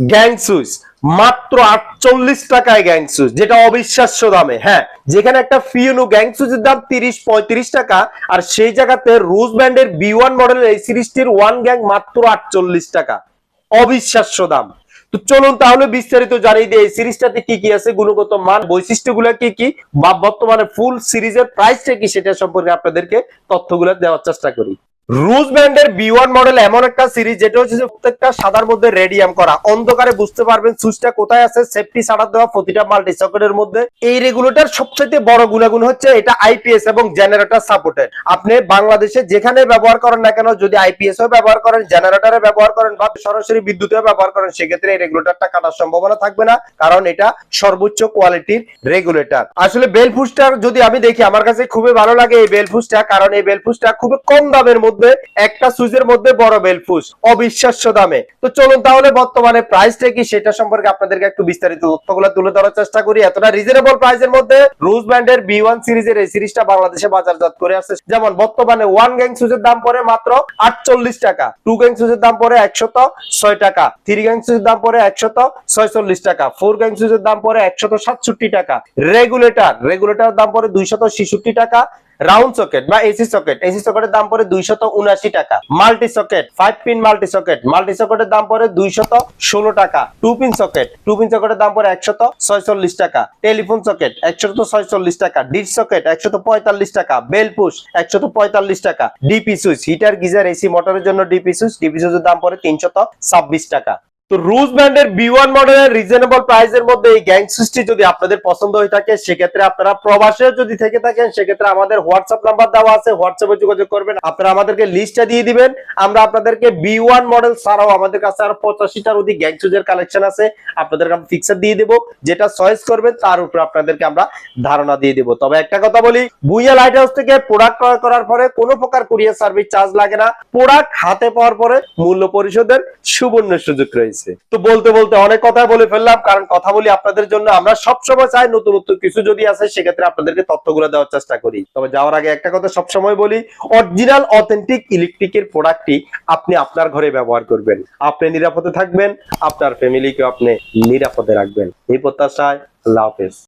Gang switch. মাত্র আটচল্লিশ টাকায় গ্যাং সুইচ, যেটা অবিশ্বাস্য দামে হ্যাঁ। যেখানে একটা ফিউনো গ্যাং সুইচের দাম তিরিশ, পঁয়ত্রিশ টাকা, আর সেই জায়গাতে রোজ ব্যান্ডের বি ওয়ান মডেলের এই সিরিজটির ওয়ান গ্যাং মাত্র আটচল্লিশ টাকা। অবিশ্বাস্য দাম। তো চলুন তাহলে বিস্তারিত জানিয়ে দিই, এই সিরিজটাতে কি কি আছে, গুণগত মান, বৈশিষ্ট্যগুলো কি কি, বা বর্তমানে ফুল সিরিজের প্রাইসটা কি, সেটা সম্পর্কে আপনাদেরকে তথ্যগুলো দেওয়ার চেষ্টা করি। রুজ ব্র্যান্ডের বি ওয়ান মডেল এমন একটা সিরিজ, যেটা হচ্ছে প্রত্যেকটা সাদার মধ্যে রেডিয়াম করা। অন্ধকারে বুঝতে পারবেন সুইচটা কোথায় আছে সেফটি ছাড়া দেওয়া প্রতিটা মাল্টি সকেটের মধ্যে। এই রেগুলেটর সবচেয়ে বড় গুণাগুণ হচ্ছে এটা আইপিএস এবং জেনারেটর সাপোর্টেড আপনি বাংলাদেশে যেখানে ব্যবহার করেন না কেন, যদি আইপিএস ও ব্যবহার করেন জেনারেটরে ব্যবহার করেন বা সরাসরি বিদ্যুতেও ব্যবহার করেন, সেক্ষেত্রে এই রেগুলেটরটা কাটার সম্ভাবনা থাকবে না, কারণ এটা সর্বোচ্চ কোয়ালিটির রেগুলেটর। আসলে বেলফুসটার যদি আমি দেখি, আমার কাছে খুবই ভালো লাগে এই বেলফুসটা কারণ এই বেলফুসটা খুবই কম দামের মধ্যে একটা সুইচের মধ্যে বড় বেলফুস, অবিশ্বাস্য দামে। তো চলুন তাহলে বর্তমানে প্রাইসটা কি সেটা সম্পর্কে আপনাদেরকে একটু বিস্তারিত তথ্যগুলো তুলে ধরার চেষ্টা করি। এতটা রিজনেবল প্রাইসের মধ্যে রুজ ব্র্যান্ডের বি ওয়ান সিরিজের এই সিরিজটা বাংলাদেশে বাজারজাত করে আসছে। যেমন বর্তমানে ওয়ান গ্যাং সুইচের দাম পড়ে মাত্র আটচল্লিশ টাকা টু গ্যাং সুইচের দাম পড়ে একশত ছয় টাকা থ্রি গ্যাং সুইচের দাম পড়ে একশত ছয়চল্লিশ টাকা ফোর গ্যাং সুইচের দাম পড়ে একশত সাতষট্টি টাকা। রেগুলেটর রেগুলেটর দাম পড়ে দুইশত ছেষট্টি টাকা রাউন্ড সকেট বা এসি সকেট, এসি সকেটের দাম পড়ে দুইশত উনআশি টাকা। Multi socket five pin multi socket multi সকেটের দাম পড়ে দুইশত ষোলো টাকা। Two pin socket two pin সকেটের দাম পড়ে একশত ছয়চল্লিশ টাকা। টেলিফোন সকেট একশত ছয়চল্লিশ টাকা। ডিশ সকেট একশত পঁয়তাল্লিশ টাকা। বেল পুশ একশত পঁয়তাল্লিশ টাকা। DP switch heater geyser AC মোটরের জন্য ডিপি সুইচ ডিপি সুইচের দাম পড়ে তিনশত ছাব্বিশ টাকা। তো রুজ ব্র্যান্ডের বি ওয়ান মডেলের রিজনেবল প্রাইসের মধ্যে এই গ্যাং সুইচটি যদি আপনাদের পছন্দ হয়ে থাকে, সেক্ষেত্রে আপনারা প্রবাসে যদি থেকে থাকেন, সেক্ষেত্রে আমাদের হোয়াটসঅ্যাপ নাম্বার দেওয়া আছে হোয়াটসঅ্যাপে যোগাযোগ করবেন। আপনারা আমাদেরকে লিস্টটা দিয়ে দিবেন। আমরা আপনাদেরকে বি ওয়ান মডেল ছাড়াও আমাদের কাছে আরও পঁচাশিটার অধিক গ্যাং সুইচের কালেকশন আছে। আপনাদেরকে আমরা ফিক্সার দিয়ে দেবো। যেটা চয়েস করবেন, তার উপর আপনাদেরকে আমরা ধারণা দিয়ে দেবো। তবে একটা কথা বলি বুইয়া লাইট হাউস থেকে প্রোডাক্ট ক্রয় করার পরে কোনো প্রকার কুরিয়ার সার্ভিস চার্জ লাগে না। প্রোডাক্ট হাতে পাওয়ার পরে মূল্য পরিশোধের সুবর্ণ সুযোগ রয়েছে। তো বলতে বলতে অনেক কথা বলে ফেললাম, কারণ কথা বলি আপনাদের জন্য। আমরা সবসময় চাই নতুন নতুন কিছু যদি আছে সেক্ষেত্রে আপনাদেরকে তথ্যগুলো দেওয়ার চেষ্টা করি। তবে যাওয়ার আগে একটা কথা সবসময় বলি অরিজিনাল অথেন্টিক ইলেকট্রিকের প্রোডাক্টটি আপনি আপনার ঘরে ব্যবহার করবেন। আপনি নিরাপদে থাকবেন, আপনার ফ্যামিলিকে আপনি নিরাপদে রাখবেন। এই প্রত্যাশায় আল্লাহ হাফেজ।